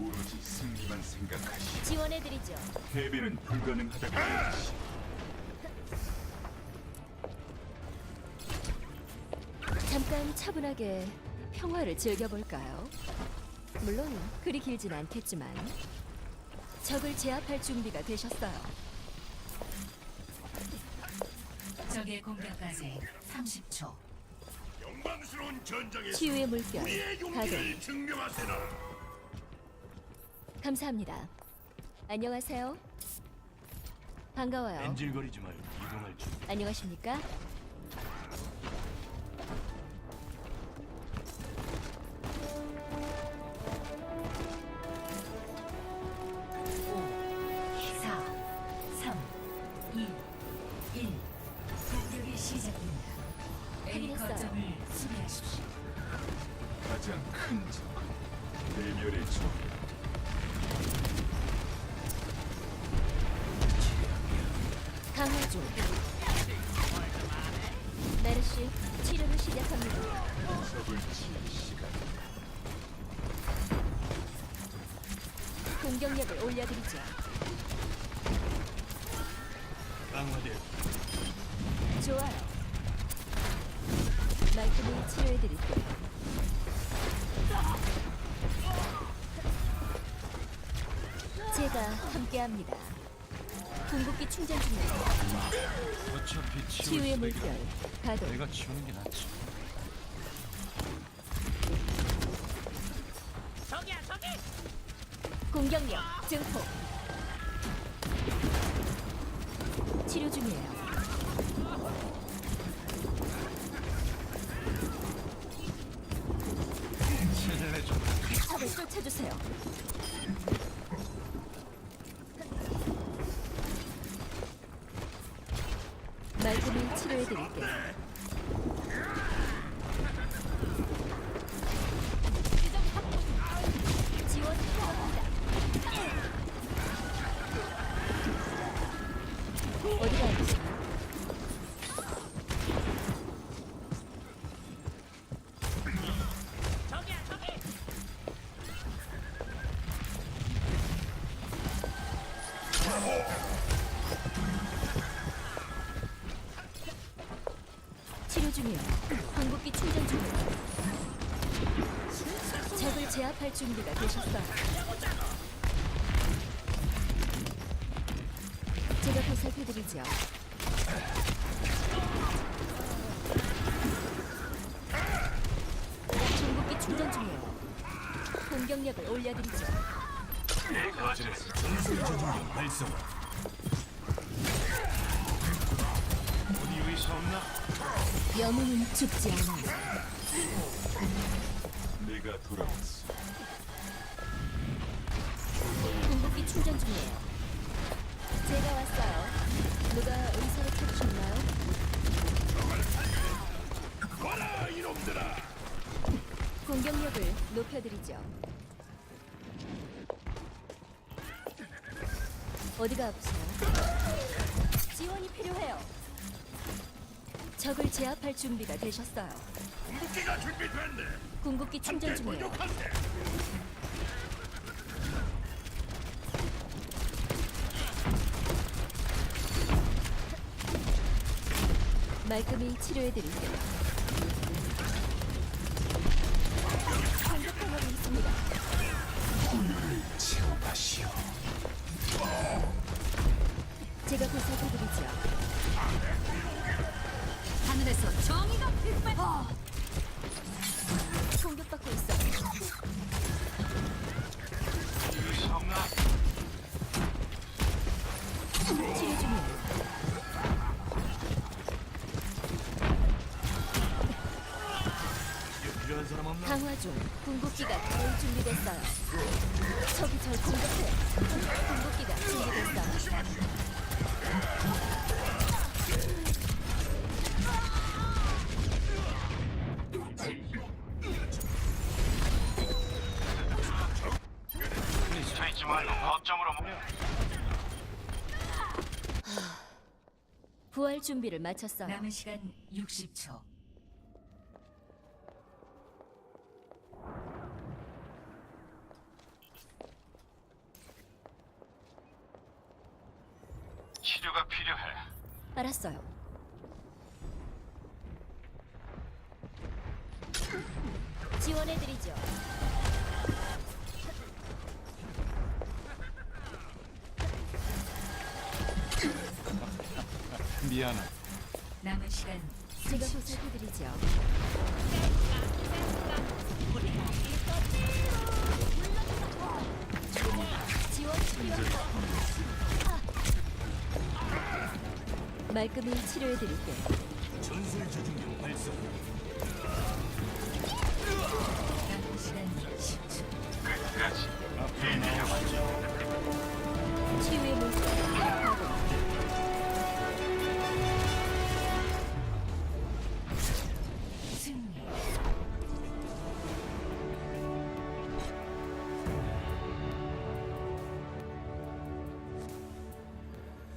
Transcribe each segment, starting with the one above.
오로지 승리만 생각하시. 지원해드리죠. 패배는 불가능하다고 하시. 잠깐 차분하게 평화를 즐겨볼까요? 물론 그리 길진 않겠지만 적을 제압할 준비가 되셨어요. 적의 공격까지 30초. 영광스러운 전장에서 치유의 물결 우리의 가동 용기를 증명하세나. 감사합니다. 안녕하세요. 반가워요. 엔질거리지 말고 이동할 줄. 안녕하십니까? 중. 메르시 치료를 시작합니다. 공격력을 올려드리죠. 좋아요. 말끔히 치료해드릴게요. 제가 함께합니다. 궁극기 충전 중입니다. 어차피 치유의 물결 가동. 내가 치우는 게 낫지. 공격력 증폭. 치료 중이에요. 적을 쫓아주세요. 말끔히 치료해드릴게요. 지원? 치 중이에요. 궁극기 충전 중이에요. 적을 제압할 준비가 되셨어요. 제가 보살펴드리죠. 궁극기 충전 중이에요. 공격력을 올려드리죠. 전술조준력 발성 영웅은 죽지 않아요. 내가 돌아왔어. 궁극기 충전 중이에요. 제가 왔어요. 누가 의사를 찾으셨나요? 와라 이놈들아. 공격력을 높여드리죠. 어디가 아프세요? 지원이 필요해요. 적을 제압할 준비가 되셨어요. 궁극기가 준비됐네. 궁극기 충전 함께 중이에요. 공격한대. 말끔히 치료해드릴게요. 하늘에서 정의가 빛발. 공격받고 있어요. 의사 없나? 치료. 이게 필요한 사람 없나? 강화 중 궁극기가 거의 준비됐어요. 적이 절 공격해. 궁극기가 준비됐어요. 하지만 법정으로 부활 준비를 마쳤어요. 남은 시간 60초. 치료가 필요해. 알았어요. 지원해드리죠. 미안해. 남은 시간 제가 보살펴드리죠. 지원 필요합니다. 아. 말끔히 치료해드릴게. 전술 조준경 발사. 남은 시간 10초. 끝까지. 치유의 물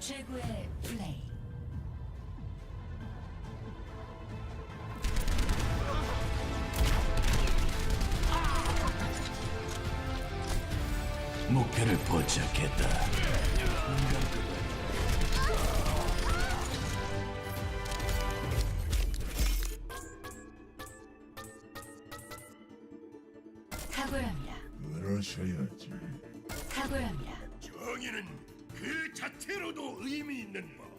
최고의 플레이. 목표를 포착했다. 탁월합니다. 그러셔야지. 탁월합니다. 정의는 그 자체로도 의미 있는 법.